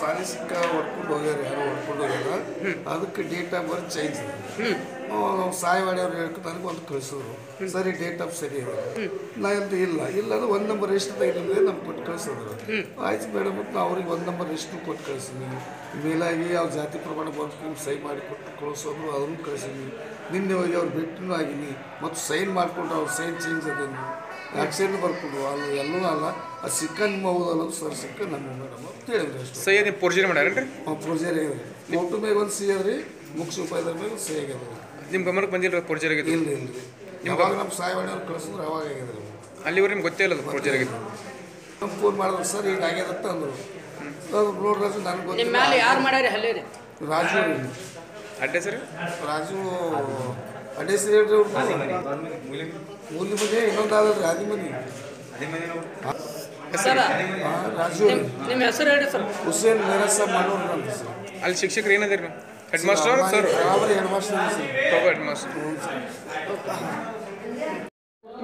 ಸಾಲಿಸ್ಕ ಹೊಡ್ಕೊಂಡು ಹೋಗ್ಯಾರ ಯಾರೋ ಹೊಡ್ಕೊಂಡು ಹೋಗ್ಯಾರ. ಅದಕ್ಕೆ ಡೇಟ್ ಆಫ್ ಬರ್ತ್ ಚೇಂಜ್ ಸಾಯವಾಡಿಯವ್ರು ಹೇಳ್ಕೊಂಡು ನನಗೆ ಒಂದು ಕಳಿಸಿದ್ರು. ಸರಿ ಡೇಟ್ ಆಫ್ ಸರಿ ಇದೆ. ನಾ ಅಂತ ಇಲ್ಲ. ಇಲ್ಲ ಅಂದ್ರೆ ಒಂದು ನಂಬರ್ ರಿಜಿಸ್ಟರ್ ತೆಗೆದಿದೆ ನಮ್ಗೆ ಕೊಟ್ಟು ಕಳಿಸಿದ್ರು. ಆಯ್ತು ಮೇಡಮ್ ಅಂತ ಅವ್ರಿಗೆ ಒಂದು ನಂಬರ್ ರಿಜಿಸ್ಟರ್ ಕೊಟ್ಟು ಕಳಿಸಿದ್ವಿ. ಮೇಲಾಗಿ ಅವ್ರ ಜಾತಿ ಪ್ರಮಾಣ ಬಂದ್ಕೊಂಡು ಸೈನ್ ಮಾಡಿ ಕೊಟ್ಟು ಕಳಿಸೋದ್ರು ಅದನ್ನು ಕಳಿಸಿದ್ವಿ. ನಿನ್ನೆ ಹೋಗಿ ಅವ್ರು ಭೇಟಿನೂ ಆಗಿನಿ ಮತ್ತು ಸೈನ್ ಮಾಡಿಕೊಂಡು ಅವ್ರು ಸೈನ್ ಚೇಂಜ್ ಅದೇನು? ಆಕ್ಸಿಡೆಂಟ್ ಬರ್ಕೊಂಡು ಅಲ್ಲಿ ಎಲ್ಲೂ ಅಲ್ಲ. ಅದು ಸಿಕ್ಕ ನಿಮ್ಮ ಹೌದಲ್ಲ ಸರ್ ಸಿಕ್ಕ ನಮ್ಮ ಮೇಡಮ್ ಅಂತ ಹೇಳಿದ್ರು ಅಷ್ಟು. ಸಹಿ ನೀವು ಪೋರ್ಜರಿ ಮಾಡ್ಯಾರೇನ್ರಿ? ಪ್ರೊಸೀಜರ್ ಆಗಿದೆ ಫೋಟೋ ಮೇಲೆ ಒಂದು ಸಿ ಅದ್ರಿ ಮುಖ್ಯ ಉಪಾಯದ ಮೇಲೆ ಸಿ ಆಗ್ಯದ ನಿಮ್ಮ ಗಮನಕ್ಕೆ ಬಂದಿಲ್ಲ ಪೊರ್ಜರಿ ಆಗಿದ್ದು? ಇಲ್ಲ ಇಲ್ಲ ಯಾವಾಗ ನಮ್ಮ ಸಾಯವಾಣಿ ಅವ್ರು ಕಳಿಸಿದ್ರು ಅವಾಗ ಆಗ್ಯದ ಅಲ್ಲಿವರೆಗೆ ನಿಮ್ಗೆ ಗೊತ್ತೇ ಇಲ್ಲ ಅದು ಆಗಿದೆ ಆಗಿದ್ದು. ನಮ್ಮ ಫೋನ್ ಮಾಡಿದ್ರು ಸರ್ ಈಗ ಆಗ್ಯದತ್ತ ಅಂದರು. ಅದು ನೋಡ್ರಾಜು ನನಗೆ ಗೊತ್ತಿಲ್ಲ. ಯಾರು ಮಾಡ್ಯಾರ ಹಲ್ಲೆ ರೀ ರಾಜು. ಅಡ್ಡೆ ಸರ್ ರಾಜು ಅಡ್ರೆಸ್ ಹೇಳ್ರಿ ಅವ್ರು. ಮೂಲಿ ಮನೆ ಇನ್ನೊಂದು ಆದ್ರಿ ಆದಿ ಮನೆ ರಾಜು. ನಿಮ್ಮ ಹೆಸರು ಸರ್ ಹುಸೇನ್ ಮೇರಸ ಮಾಡೋರು ಅಂತ ಸರ್ ಅಲ್ಲಿ ಶಿಕ್ಷಕರು ಏನದಿರಿ ನೀವು head master sir? ಬರಾಬರಿ head master sir. Head master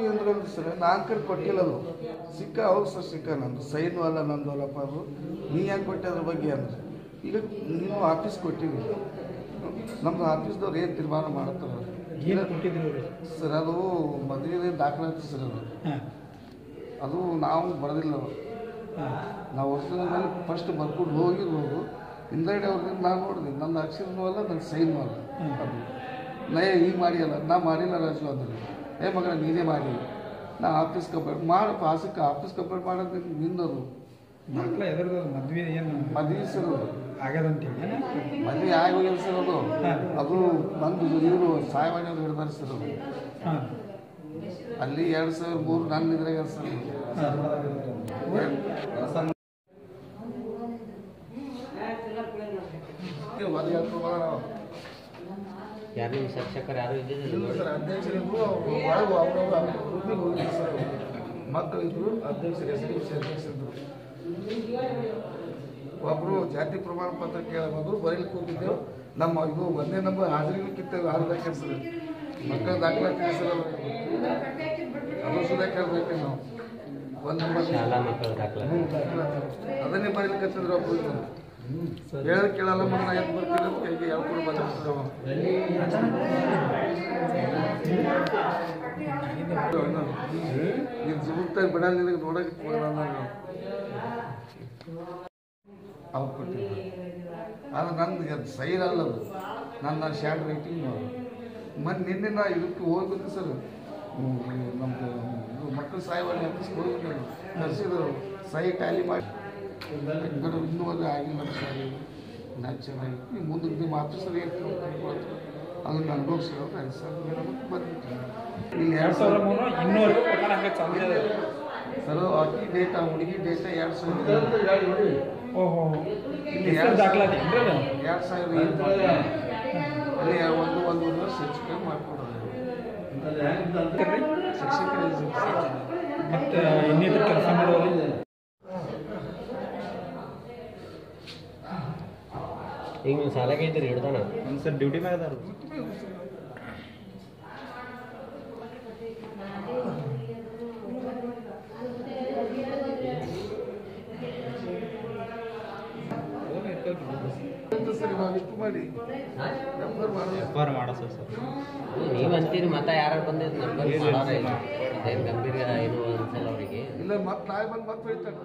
ಅಂದ್ರೆ ಸರ್ ನಾಲ್ಕರು ಕೊಟ್ಟಿಲ್ಲ ಅದು ಸಿಕ್ಕ ಹೌದು ಸರ್ ಸಿಕ್ಕ ನಂದು. ಸೈನು ಅಲ್ಲ ನಂದು ಅಲ್ಲಪ್ಪ ಅದು ನೀ ಯಾಕೆ ಕೊಟ್ಟೆ ಅದ್ರ ಬಗ್ಗೆ ಅಂದ್ರೆ? ಈಗ ನೀವು ಆಫೀಸ್ ಕೊಟ್ಟಿವಿ ನಮ್ದು ಆಫೀಸ್ದವ್ರು ಏನು ತೀರ್ಮಾನ ಮಾಡ್ತಾರೆ ಏನು ಸರ್ ಅದು ಮದುವೆ ದಾಖಲಾತಿ ಸರ್ ಅದು. ಅದು ನಾವು ಬರೋದಿಲ್ಲ ನಾವು ವರ್ಷದ ಮೇಲೆ ಫಸ್ಟ್ ಬರ್ಕೊಂಡು ಹೋಗಿರ್ಬೋದು ಹಿಂದಗಡೆ ಅವ್ರಿಂದ ನಾನು ನೋಡಿದೆ. ನನ್ನ ಅಕ್ಷರನೂ ಅಲ್ಲ ನನ್ನ ಸೈನು ಅಲ್ಲ. ಅದು. ನಾ ಈಗ ಮಾಡಿಯಲ್ಲ. ನಾ ಮಾಡಿಲ್ಲ ರಾಜು ಅಂದ್ರೆ. ಏ ಮಗಳ ನೀನೇ ಮಾಡಿ. ನಾ ಆಫೀಸ್ ಕಂಪ್ಲೇಂಟ್ ಮಾಡಪ್ಪ ಆಸಕ್ಕೆ ಆಫೀಸ್ ಕಂಪ್ಲೇಂಟ್ ಮಾಡೋದು ನಿಂದದು. ಮಕ್ಳ ಎದುರು ಮದ್ವೆ ಏನು ಮದ್ವೆ ಸರ್ ಆಗ್ಯದಂತ ಆಗ್ಯದಂತೇಳಿ ಆಗೋಗಿಲ್ಲ ಆಗಿ ಸರ್ ಅದು ಅದು ಬಂದು ಇವರು ಸಾಯವಾಣಿಯವ್ರು ಹಿಡ್ದಾರೆ ಸರ್ ಅದು ಅಲ್ಲಿ ಎರಡು ಸಾವಿರ ಮೂರು ನನ್ನ ಇದ್ರಾಗ ಸರ್ ಮದುವೆ. ಯಾರು ಶಿಕ್ಷಕರು ಯಾರು ಇದ್ದಿದ್ದಿಲ್ಲ ಇಲ್ಲ ಸರ್ ಅಧ್ಯಕ್ಷರಿದ್ರು ಅವ್ರು ಒಳಗೆ ಅವ್ರ ಮಕ್ಕಳಿದ್ರು ಅಧ್ಯಕ್ಷರು ಹೆಸರು ಅಧ್ಯಕ್ಷರಿದ್ರು ಒಬ್ಬರು ಜಾತಿ ಪ್ರಮಾಣ ಪತ್ರ ಕೇಳೋದು ಬರೀಲಿಕ್ಕೆ ಹೋಗಿದ್ದೆವು ನಮ್ಮ ಇದು ಒಂದೇ ನಂಬರ್ ಹಾಜರಿನೂ ಕಿತ್ತೇವೆ ಆರು ದಾಖಲೆ ಸರ್ ಮಕ್ಕಳ ದಾಖಲಾತಿ ಅದು. ಸುಧಾ ಕೇಳಬೇಕು ನಾವು. ಒಂದು ನಂಬರ್ ಅದನ್ನೇ ಬರೀಲಿಕ್ಕೆ ಹಚ್ಚಿದ್ರು ಒಬ್ಬರು ಇದು ಹೇಳೋದು ಕೇಳಲ್ಲ ಮಗ ನಾ ಎದ್ದು ಬರ್ತೀನಿ ಅಂತ ಕೈಗೆ ಹೇಳ್ಕೊಂಡು ಬಂದಿರ್ತಾರೆ ಅವ ನೀನು ಜೀವಕ್ತಾಗಿ ಬಿಡಲ್ಲ ನಿನಗೆ ನೋಡಕ್ಕೆ ಹೋಗಲ್ಲ ನಾನು ಅವ್ರು ಕೊಟ್ಟಿದ್ದ ಅದು ನಂದು ಅದು ನನ್ನ ಶಾರ್ಟ್ ರೈಟಿಂಗ್ ಮೊನ್ನೆ ನಿನ್ನೆ ನಾ ಇದಕ್ಕೆ ಹೋಗ್ಬೇಕು ಸರ್. ನಮ್ಮದು ಮಕ್ಕಳು ಸಾಯವಾಣಿ ಆಫೀಸ್ಗೆ ಹೋಗ್ಬೇಕು ನರ್ಸಿದ್ರು ಸಹಿ ಟ್ಯಾಲಿ ಮಾಡಿ. ಕಡೆ ಇನ್ನೂವರೆಗೆ ಆಗಿಲ್ಲ ಸರ್ ನಾ ಚೆನ್ನಾಗಿ ನೀವು ಮುಂದೆ ಸರಿ ಆಫೀಸರ್ ಅದು ಅದನ್ನು ಅನುಭವಿಸಿರೋ ಸರ್ ಮೇಡಮ್ ಬಂದಿತ್ತು ಇಲ್ಲಿ ಎರಡು ಸಾವಿರ ಮೂರು ಸರ್ ಅಕ್ಕಿ ಡೇಟ ಹುಡುಗಿ ಡೇಟ ಎರಡು ಸಾವಿರ ಓಹೋ. ಇಲ್ಲಿ ದಾಖಲಾತಿ ಎರಡು ಸಾವಿರ ಐದು ಅಲ್ಲಿ ಒಂದು ಒಂದೂವರೆ ವರ್ಷ ಹೆಚ್ಚು ಕಮ್ಮಿ ಮಾಡ್ಕೊಡೋದು ಶಿಕ್ಷಕರಿಗೆ ಮತ್ತೆ ಇನ್ನಿತರ ಕೆಲಸ ಮಾಡೋರು? ಈಗ ನೀವು ಸಾಲಾಗೈತಿ ಇದ್ದೀರಿ ಹಿಡ್ದಾನ ಸರ್ ಡ್ಯೂಟಿ ಮ್ಯಾಗ ಅದಾರ ಸರಿ ನಾವು ಇಷ್ಟು ಮಾಡಿ. ನಂಬರ್ ಮಾಡೋದು ವ್ಯಾಪಾರ ಮಾಡೋ ಸರ್ ನೀವು ಅಂತೀರಿ ಮತ್ತೆ ಯಾರು ಬಂದಿದ್ದು ನಂಬರ್ ಮಾಡೋರ ಇಲ್ಲ. ಗಂಭೀರ ಇದು ಅನ್ಸಲ್ಲ ಅವರಿಗೆ. ಇಲ್ಲ ಮತ್ತೆ ನಾಳೆ ಬಂದು ಮತ್ತೆ ಬೈತಾರೆ